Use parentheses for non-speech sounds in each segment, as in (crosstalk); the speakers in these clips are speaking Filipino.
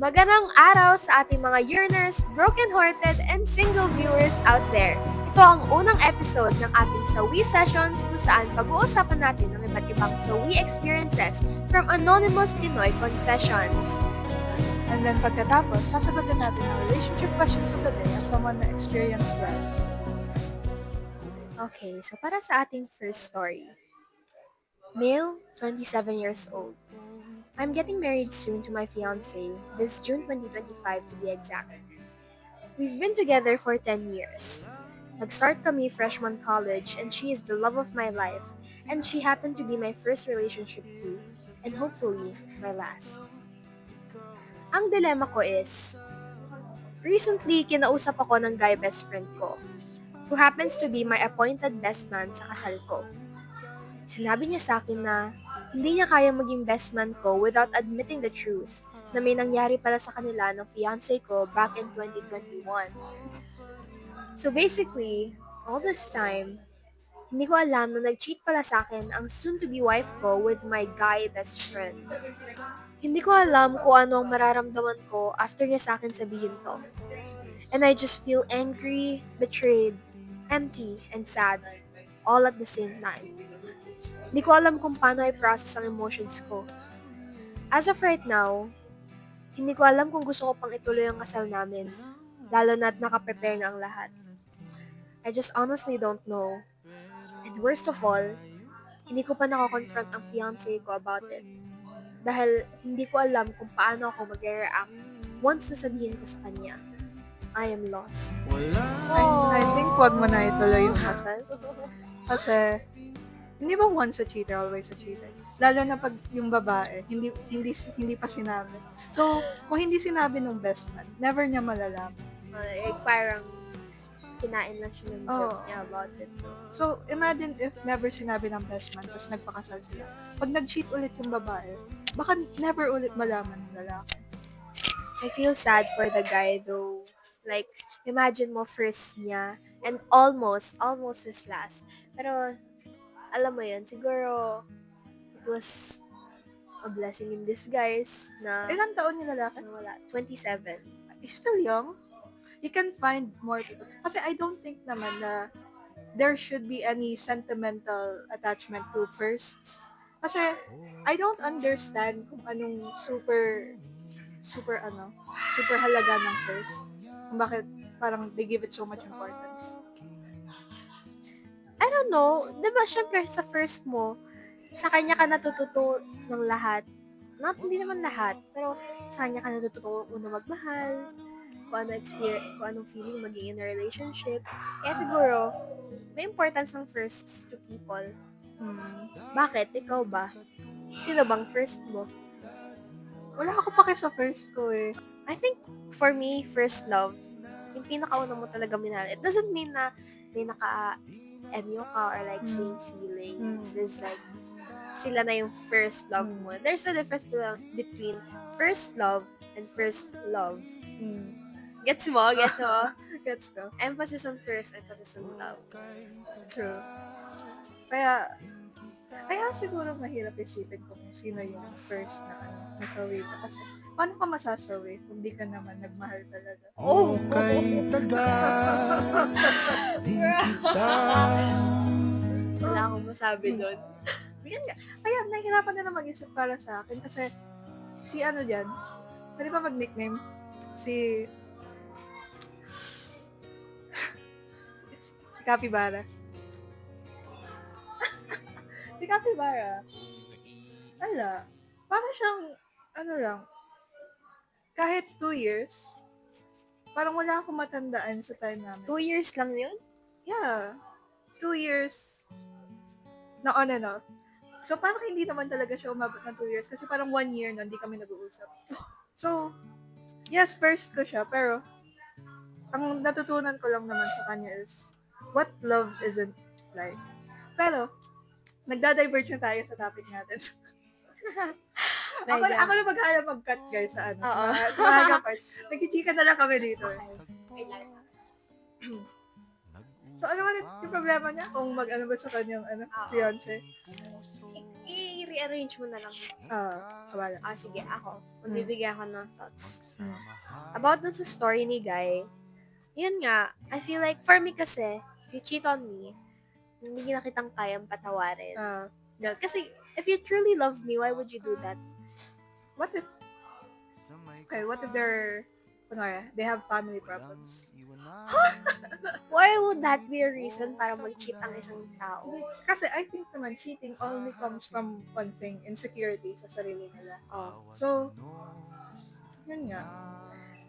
Magandang araw sa ating mga yearners, broken-hearted, and single viewers out there. Ito ang unang episode ng ating Sawi Sessions kung saan pag-uusapan natin ang iba't ibang Sawi experiences from Anonymous Pinoy Confessions. And then pagkatapos, sasagutin natin ang relationship questions of the day as someone na experienced that. Okay, so para sa ating first story. Male, 27 years old. I'm getting married soon to my fiance, this June 2025 to be exact. We've been together for 10 years. Nag-start kami freshman college and she is the love of my life and she happened to be my first relationship too and hopefully my last. Ang dilemma ko is, recently kinausap ako ng guy best friend ko who happens to be my appointed best man sa kasal ko. Sinabi niya sa akin na hindi niya kaya maging best man ko without admitting the truth na may nangyari pala sa kanila ng fiancé ko back in 2021. So basically, all this time, hindi ko alam na nag-cheat pala sa akin ang soon-to-be wife ko with my guy best friend. Hindi ko alam kung ano ang mararamdaman ko after niya sa akin sabihin to. And I just feel angry, betrayed, empty, and sad all at the same time. Hindi ko alam kung paano i-process ang emotions ko. As of right now, hindi ko alam kung gusto ko pang ituloy ang kasal namin, lalo na't nakaprepare na ang lahat. I just honestly don't know. And worst of all, hindi ko pa nakakonfront ang fiancé ko about it. Dahil hindi ko alam kung paano ako mag-react once nasabihin ko sa kanya. I am lost. I, I think wag mo na ituloy yung kasal. Kasi, hindi ba once a cheater, always a cheater? Lalo na pag yung babae, hindi hindi hindi pa sinabi. So, kung hindi sinabi ng best man, never niya malalaman. Uh, like, parang kinain lang siya ng Oo. joke niya about it. So, imagine if never sinabi ng best man, tapos nagpakasal sila. Pag nag-cheat ulit yung babae, baka never ulit malaman ng lalaki. I feel sad for the guy though. Like, imagine mo first niya and almost, almost his last. Pero, alam mo yun, siguro, it was a blessing in disguise na Ilang taon yung lalaki? na wala. 27. He's still young. He can find more people. Kasi I don't think naman na there should be any sentimental attachment to firsts. Kasi I don't understand kung anong super super ano, super halaga ng first. Kung bakit parang they give it so much importance. I don't know, di ba, syempre, sa first mo, sa kanya ka natututo ng lahat. Not, hindi naman lahat, pero sa kanya ka natututo una magmahal, kung ano experience, kung anong feeling maging in a relationship. Kaya siguro, may importance ng firsts to people. Hmm. Bakit? Ikaw ba? Sino bang first mo? Wala ako pa sa first ko eh. I think, for me, first love, yung pinakauna mo talaga minahal. It doesn't mean na may naka MU ka or like Mm. same feelings. Mm. It's like, sila na yung first love Mm. mo. There's a difference be- between first love and first love. Hmm. (laughs) Gets mo? Gets mo? Gets ko. emphasis on first, emphasis on love. True. Kaya, kaya siguro mahirap isipin kung sino yung first na ano, nasawi ka. Kasi, paano ka masasawi kung di ka naman nagmahal talaga? Oh! kay taga din kita Wala akong masabi doon. (laughs) Yan nga. Kaya, nahihirapan na na mag-isip para sa akin kasi si ano dyan, pwede ba mag-nickname? Si si, (sighs) si Capybara. (laughs) si Capybara. Ala, para siyang, ano lang, kahit two years, parang wala akong matandaan sa time namin. Two years lang yun? Yeah. Two years na on and off. So, parang hindi naman talaga siya umabot ng two years kasi parang one year na hindi kami nag-uusap. So, yes, first ko siya, pero ang natutunan ko lang naman sa kanya is what love isn't like. Pero, nagda-diverge na tayo sa topic natin. (laughs) ako, ako na maghanap mag-cut guys sa ano. Oo. Sa, mga- sa mga parts. Nagkichika na lang kami dito. So, ano ulit yung problema niya? Kung mag-ano ba sa kanyang ano, Oo. fiance? I- I-rearrange mo na lang. Ah, kabala. Ah, sige, ako. Magbibigay ako ng thoughts. Hmm. About dun sa story ni Guy, yun nga, I feel like, for me kasi, if you cheat on me, hindi na kitang kayang patawarin. Ah, yes. Kasi, if you truly love me, why would you do that? What if, okay, what if they're, kunwari, they have family problems? (laughs) Why would that be a reason para mag-cheat ang isang tao? Kasi I think naman, cheating only comes from one thing, insecurity sa sarili nila. Oh. So, yun nga.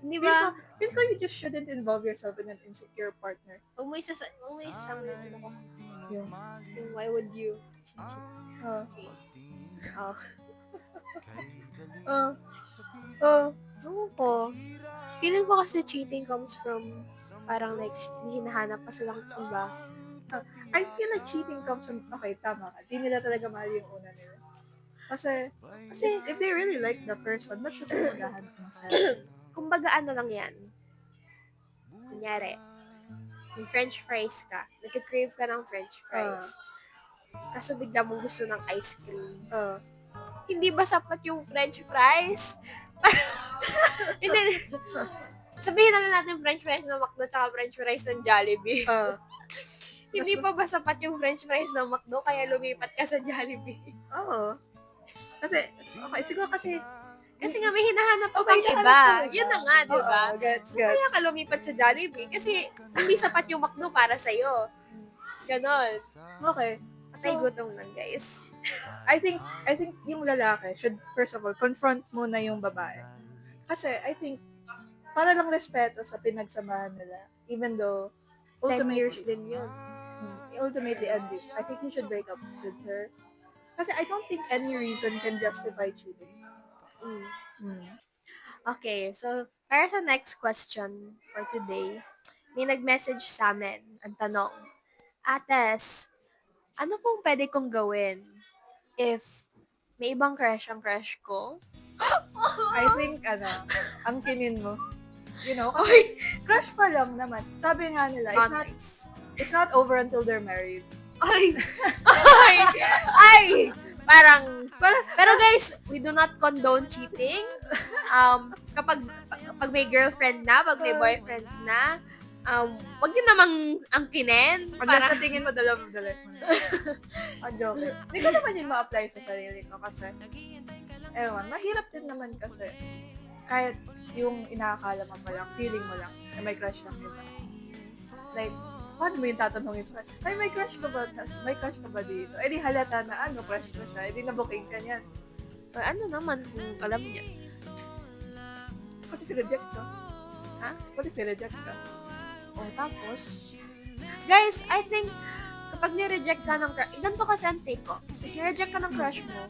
Di Feel ko, ba? feel ko you just shouldn't involve yourself in an insecure partner. Huwag mo isa, huwag mo isa mo yung Yung why would you cheat? uh, Oh. Uh, uh, Ewan ko. Feeling ko kasi cheating comes from parang like, hinahanap pa silang iba. I feel like cheating comes from, okay, tama ka. Di nila talaga mahal yung una nila. Kasi, kasi if they really like the first one, ba't maghahanap ng second? (coughs) Kumbaga ano lang yan. Kunyari, may french fries ka. Nagka-crave ka ng french fries. Kaso bigla mong gusto ng ice cream. Uh, Hindi ba sapat yung french fries? (laughs) Hindi. Sabihin naman natin french fries ng McDo tsaka french fries ng Jollibee. uh, (laughs) Hindi pa ba sapat yung french fries ng McDo kaya lumipat ka sa Jollibee? oo. Kasi, okay, siguro kasi, Kasi nga may hinahanap pa Oh, bang hinahanap iba. Yun na nga, di ba? gets, Kaya ka lumipat sa Jollibee kasi hindi sapat yung McDo para sa'yo. Ganon. Okay. So, gutom lang, guys. I think, I think yung lalaki should, first of all, confront muna yung babae. Kasi, I think, para lang respeto sa pinagsamahan nila, even though, 10 ultimately, years din yun. Hmm, ultimately end it. I think he should break up with her. Kasi I don't think any reason can justify cheating. Mm. Hmm. Okay, so para sa next question for today, may nag-message sa amin. Ang tanong, Ates, ano pong pwede kong gawin if may ibang crush ang crush ko? (gasps) I think, ano, ang kinin mo. You know, kasi crush pa lang naman. Sabi nga nila, it's not, it's not over until they're married. Ay! Ay! Ay! Parang, Parang- pero guys, we do not condone cheating. Um, kapag, pag may girlfriend na, pag may boyfriend na, um, wag yun namang angkinin. Pag Para, nasa tingin mo, dalawa mo dalawa. (laughs) Ang joke. Hindi ko naman yun ma-apply sa sarili ko kasi, ewan, mahirap din naman kasi kahit yung inaakala mo pa lang, feeling mo lang na may crush lang iba. Like, paano mo yung tatanungin sa kanya? Ay, may crush ka ba? Tas, may crush ka ba dito? Eh, di halata na, ano, crush mo siya. Eh, di nabuking ka niyan. ano naman kung alam niya. What if i-reject ka? Ha? What if i-reject ka? O, tapos, guys, I think, kapag ni-reject ka ng crush, ganito kasi ang take ko. If ni-reject ka ng crush mo,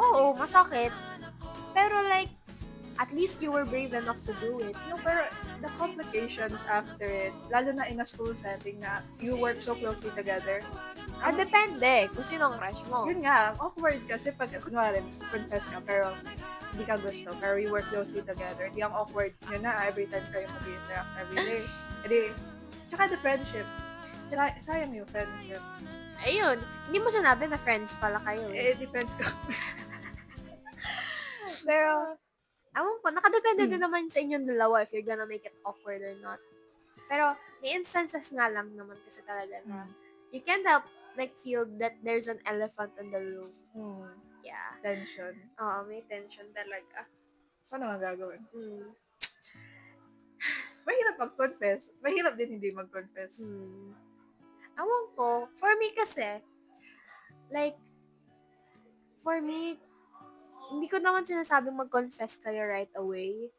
oo, masakit. Pero like, at least you were brave enough to do it. No, pero the complications after it, lalo na in a school setting na you work so closely together, Ah, depende kung sino ang crush mo. Yun nga, awkward kasi pag, kunwari, confess ka, pero hindi ka gusto, pero you work closely together, di ang awkward yun na, every time kayo mag-interact every day. Edi, tsaka the friendship. Tsaka, sayang yung friendship. Ayun, hindi mo sinabi na friends pala kayo. Eh, depends ka. (laughs) Pero, ewan ko, nakadepende Hmm. din naman sa inyong dalawa if you're gonna make it awkward or not. Pero, may instances nga lang naman kasi talaga na Hmm. you can't help like feel that there's an elephant in the room. Hmm, Yeah. tension. Oo, may tension talaga. So, ano nga gagawin? Hmm. Mahirap mag-confess. Mahirap din hindi mag-confess. Hmm. Ewan ko, for me kasi, like, for me, hindi ko naman sinasabing mag-confess kayo right away.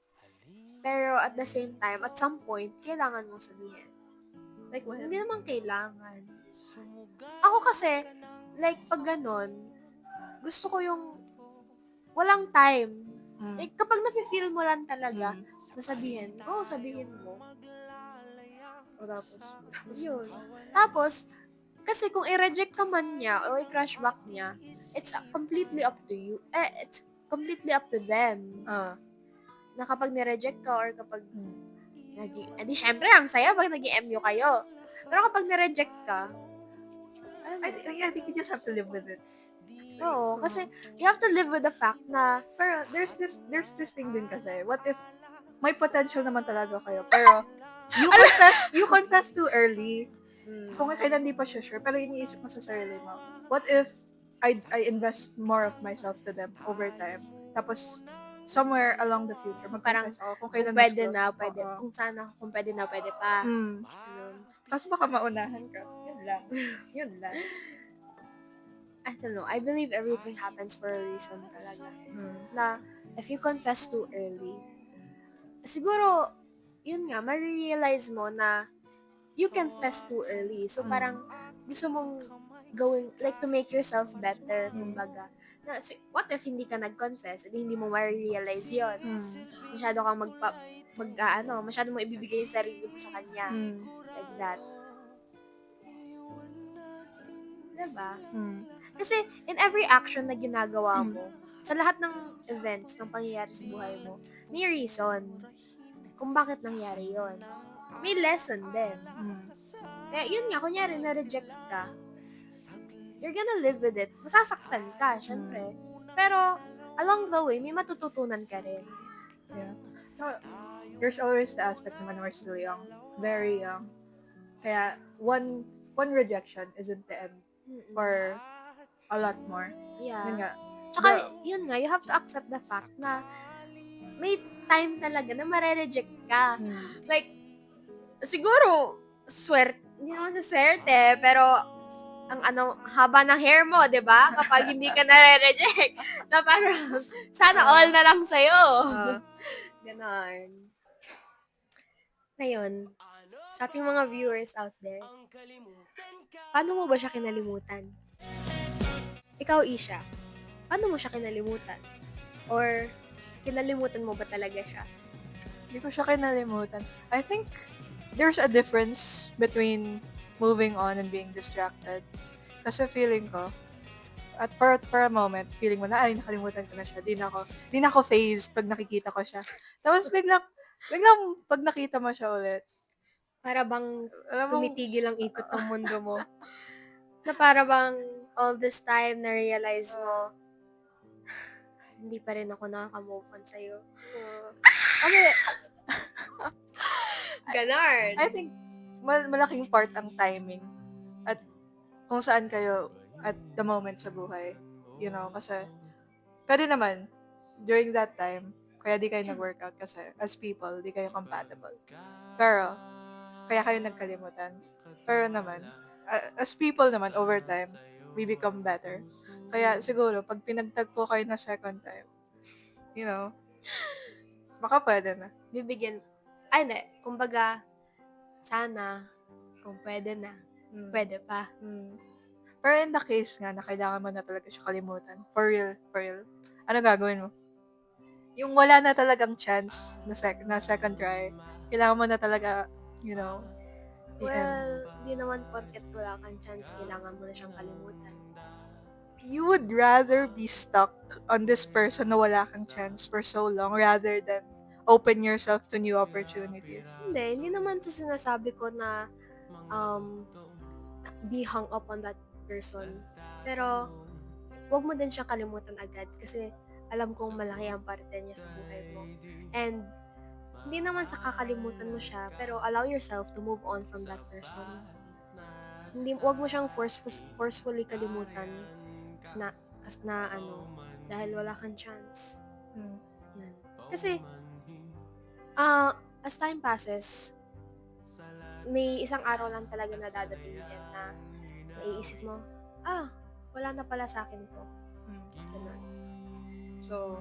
Pero at the same time, at some point, kailangan mong sabihin. Like, what? Hindi naman kailangan. Ako kasi, like, pag ganun, gusto ko yung walang time. Hmm. Like, kapag nafe-feel mo lang talaga, Hmm. Nasabihin, go, sabihin mo. O tapos, Yun. Tapos, kasi kung i-reject ka man niya o i-crush back niya, it's completely up to you. Eh, it's completely up to them. ah, Na kapag ni-reject ka or kapag hmm. naging, edi syempre, ang saya pag naging MU kayo. Pero kapag na-reject ka, mo, I, thi- I think you just have to live with it. oo, kasi you have to live with the fact na, Pero there's this there's this thing din kasi. What if may potential naman talaga kayo, pero you confess you confess too early. mm, Kung kailan di pa siya sure, pero iniisip mo sa sarili mo. What if I I invest more of myself to them over time? Tapos somewhere along the future, magpa-confess ako kung kung kailan pwede mas na, pwede, kung sana, kung pwede na, pwede pa. Mm. Ganun. Kaso baka maunahan ka. Yun lang. (laughs) Yun lang. I don't know, I believe everything happens for a reason talaga. Mm. na if you confess too early, siguro, yun nga, marirealize mo na you confess too early. So, Mm. parang gusto mong going, like, to make yourself better, Mm. kumbaga. Na, si- what if hindi ka nag-confess? Edi hindi mo marirealize yun. Mm. Masyado kang magpa, mag, ah, ano, masyado mo ibibigay yung sarili mo sa kanya. Like that. Diba? Kasi, in every action na ginagawa mo, sa lahat ng events, ng pangyayari sa buhay mo, may reason kung bakit nangyari yon. May lesson din. Mm. Kaya yun nga, kunyari na-reject ka, you're gonna live with it. Masasaktan ka, syempre. Pero, along the way, may matututunan ka rin. Yeah. So, there's always the aspect naman we're still young. Very young. Kaya, one one rejection isn't the end Mm-mm. for a lot more. yeah. Yun nga. Tsaka, yun nga, you have to accept the fact na may time talaga na mare-reject ka. Mm. like, siguro, swerte, hindi naman sa swerte, pero, ang ano, haba ng hair mo, di ba? Kapag hindi ka nare-reject. (laughs) na parang, sana all na lang sa'yo. Ah, (laughs) Ganon. Ngayon, sa ating mga viewers out there, paano mo ba siya kinalimutan? Ikaw, Isha, paano mo siya kinalimutan? Or, kinalimutan mo ba talaga siya? Hindi ko siya kinalimutan. I think there's a difference between moving on and being distracted. Kasi feeling ko, at for, for a moment, feeling mo na, ay, nakalimutan ko na siya. Di na ako, di na ako phased pag nakikita ko siya. Tapos biglang, biglang pag nakita mo siya ulit, Para bang alam mo, tumitigil ang ikot ng (laughs) mundo mo. na para bang all this time na-realize mo, hindi pa rin ako nakaka-move on sa'yo. uh, kasi, (laughs) Ganon. I think, mal- malaking part ang timing. At kung saan kayo at the moment sa buhay. You know, kasi, pwede naman, during that time, kaya di kayo nag-workout kasi as people, di kayo compatible. Pero, kaya kayo nagkalimutan. Pero naman, a- as people naman, over time, we become better. Kaya siguro, pag pinagtagpo kayo na second time, you know, baka pwede na. Bibigyan, ay hindi, kumbaga, sana, kung pwede na, Mm. pwede pa. Mm. Pero in the case nga na kailangan mo na talaga siya kalimutan, for real, for real, ano gagawin mo? Yung wala na talagang chance na, sec- na second try, kailangan mo na talaga, you know, i-end. Well, di naman porket wala kang chance, kailangan mo na siyang kalimutan. You would rather be stuck on this person na wala kang chance for so long rather than open yourself to new opportunities. Hindi, hindi naman sa sinasabi ko na um, be hung up on that person. Pero, wag mo din siya kalimutan agad kasi alam kong malaki ang parte niya sa buhay mo. And, hindi naman sa kakalimutan mo siya, pero allow yourself to move on from that person. Hindi, wag mo siyang force, forcefully kalimutan na, kas na ano, dahil wala kang chance. Hmm. Yan. Kasi, ah, as time passes, may isang araw lang talaga na dadating dyan na maiisip mo, ah, wala na pala sa akin to. Hmm. Ganun. So,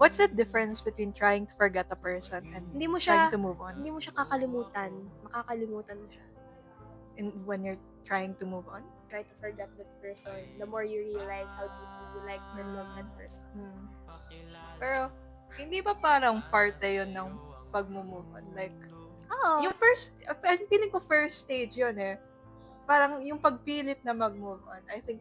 what's the difference between trying to forget a person and Hindi mo trying siya, to move on? hindi mo siya kakalimutan. Makakalimutan mo siya. In, when you're trying to move on? Try to forget that person. The more you realize how deeply you like or love that person. Hmm. Pero, hindi ba parang parte yun ng pag-move on? Like, Oo. yung first, feeling ko first stage yun eh. Parang yung pagpilit na mag-move on, I think,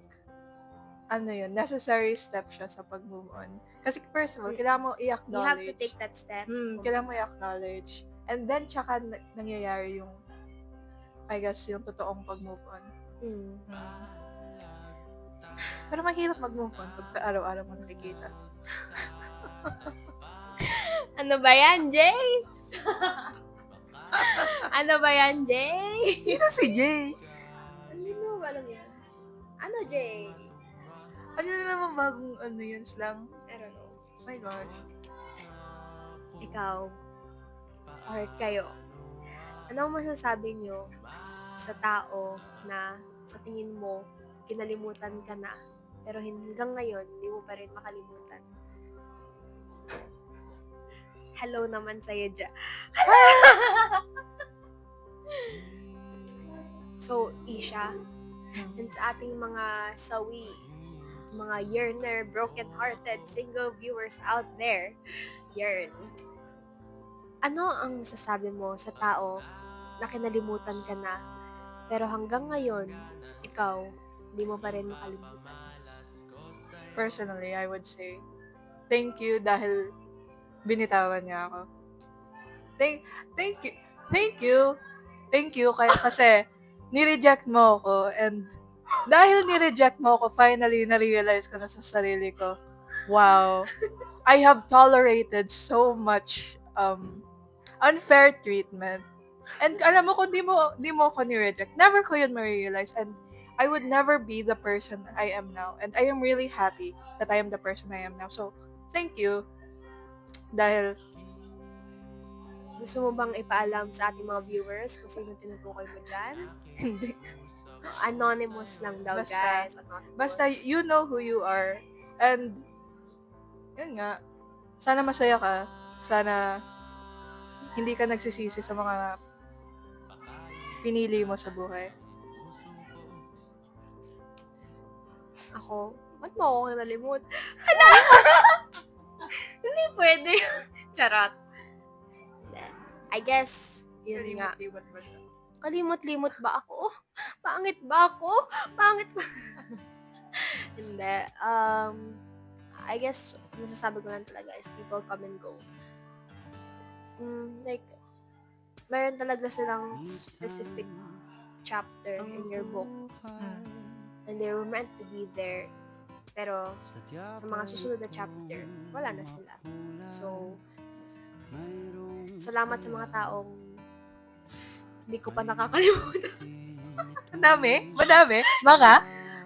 ano yun, necessary step siya sa pag-move on. Kasi first of all, kailangan mo you i-acknowledge. have to take that step. Hmm, kailangan mo i-acknowledge. And then, tsaka na- nangyayari yung I guess, yung totoong pag-move on. Mm. Pero mahirap mag-move on pagka araw-araw mo nakikita. (laughs) Ano ba yan, Jay? (laughs) ano ba yan, Jay? Sino si Jay? Hindi mo ba alam yan? Ano, Jay? Ano na naman bagong ano yun, slang? I don't know. my gosh. Ikaw, or kayo, ano ang masasabi nyo sa tao na sa tingin mo, kinalimutan ka na, pero hanggang ngayon, hindi mo pa rin makalimutan? Hello naman sa'yo dyan. (laughs) so, Isha, and sa ating mga sawi, mga yearner, broken-hearted, single viewers out there, yearn. Ano ang sasabi mo sa tao na kinalimutan ka na, pero hanggang ngayon, ikaw, hindi mo pa rin makalimutan? Personally, I would say, thank you dahil binitawan niya ako. Thank, thank you, thank you, thank you kaya kasi nireject mo ako and dahil nireject mo ako, finally na-realize ko na sa sarili ko, wow, I have tolerated so much um, unfair treatment. And alam mo, kung di mo, di mo ako ni-reject, never ko yun ma-realize. And I would never be the person I am now. And I am really happy that I am the person I am now. So, thank you. Dahil, Gusto mo bang ipaalam sa ating mga viewers kung sino tinutukoy mo dyan? (laughs) hindi. Anonymous lang daw, Basta- guys. Anonymous. Basta, you know who you are. And, yun nga. Sana masaya ka. Sana, hindi ka nagsisisi sa mga pinili mo sa buhay. Ako, ba't mo ako nalimut? Hala! (laughs) Hindi pwede. Charot. I guess, yun nga. Kalimot-limot ba siya? Kalimot-limot ba ako? Pangit ba ako? Pangit ba? (laughs) Hindi. Um, I guess, masasabi ko lang talaga is people come and go. Mm, like, meron talaga silang specific chapter in your book Mm. and they were meant to be there. Pero, sa mga susunod na chapter, wala na sila. So, salamat sa mga taong hindi ko pa nakakalimutan. Ang dami? (laughs) Madami? Mga?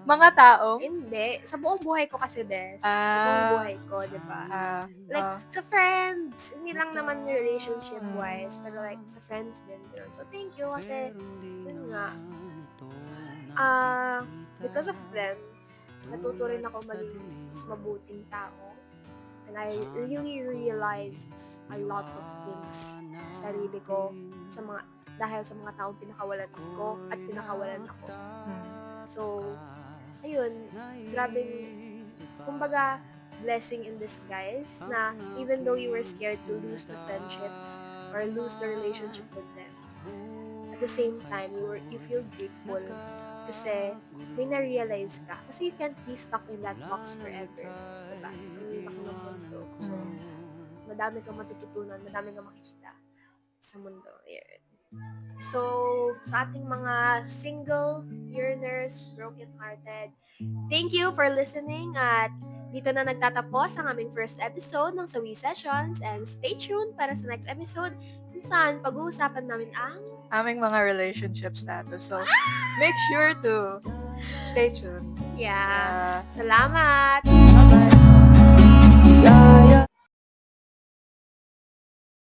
Mga tao? Hindi. Sa buong buhay ko kasi, bes. sa Ah. buong buhay ko, di ba? Ah, Like, ah. sa friends. Hindi lang naman relationship-wise, pero like, sa friends din. Yun. So, thank you kasi, yun nga. Ah, because of them, natuto rin ako maging mas mabuting tao. And I really realized a lot of things sa sarili ko, sa mga, dahil sa mga taong pinakawalan ko at pinakawalan ako. Hmm. So, ayun, grabing, kumbaga, blessing in disguise na even though you were scared to lose the friendship or lose the relationship with them, at the same time, you, were, you feel grateful kasi may na-realize ka. Kasi you can't be stuck in that box forever. Diba? Yung laki ng mundo. So, madami kang matututunan, madami kang makikita sa mundo. Ayan. So, sa ating mga single yearners, broken-hearted, thank you for listening at dito na nagtatapos ang aming first episode ng Sawi Sessions and stay tuned para sa next episode kung saan pag-uusapan namin ang Aming mga relationship status. So, make sure to stay tuned. yeah. Ah, Salamat!